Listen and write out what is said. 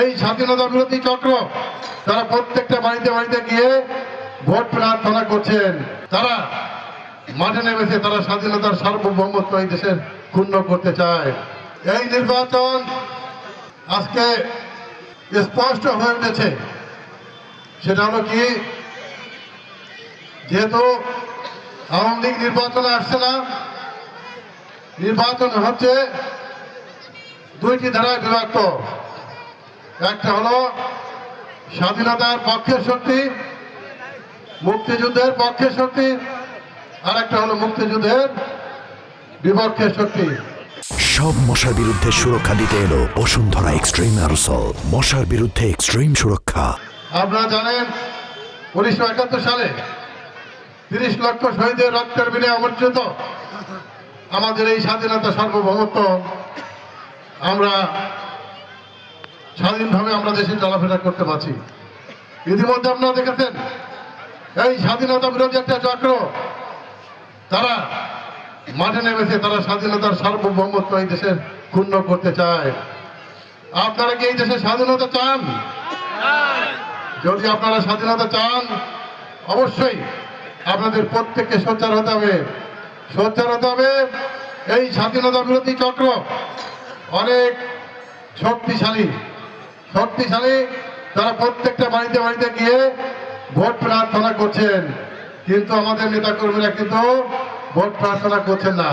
এই স্বাধীনতা বিরোধী চক্র, তারা প্রত্যেকটা বাড়িতে বাড়িতে গিয়ে ভোট প্রার্থনা করছেন। তারা মাঠে নেমেছে, তারা স্বাধীনতার সার্বভৌমত্ব এই দেশের ক্ষুণ্ণ করতে চায়। এই নির্বাচন আজকে স্পষ্ট হয়ে উঠেছে। সেটা হলো কি, যেহেতু আওয়ামী লীগ নির্বাচনে আসছে না, নির্বাচন হচ্ছে দুইটি ধারায় বিভক্ত। একটা হলো স্বাধীনতার পক্ষের শক্তি মুক্তিযুদ্ধের পক্ষের শক্তি আর একটা হলো মুক্তিযুদ্ধের বিপক্ষের শক্তি। সব মশার বিরুদ্ধে সুরক্ষা দিতে এলো বসুন্ধরা এক্সট্রিম অ্যারোসল। মশার বিরুদ্ধে এক্সট্রিম সুরক্ষা। আপনারা জানেন উনিশশো একাত্তর সালে তিরিশ লক্ষ শহীদের রক্তের বিনিময়ে অর্জিত আমাদের এই স্বাধীনতা সার্বভৌমত্ব। আমরা স্বাধীনভাবে আমরা দেশে চলাফেরা করতে পারছি। ইতিমধ্যে আপনারা দেখেছেন, এই স্বাধীনতা বিরোধী একটা চক্র। তারা মাঠে নেমেছে, তারা স্বাধীনতার সার্বভৌমত্ব এই দেশের ক্ষুণ্ণ করতে চায়। আপনারা কি এই দেশে স্বাধীনতা চান? যদি আপনারা স্বাধীনতা চান, অবশ্যই আপনাদের প্রত্যেককে সোচ্চার হতে হবে। সোচ্চার হতে হবে এই স্বাধীনতা বিরোধী চক্র অনেক শক্তিশালী। শক্তিশালী তারা প্রত্যেকটা বাড়িতে বাড়িতে গিয়ে ভোট প্রার্থনা করছেন। কিন্তু আমাদের নেতাকর্মীরা কিন্তু ভোট প্রার্থনা করছেন না।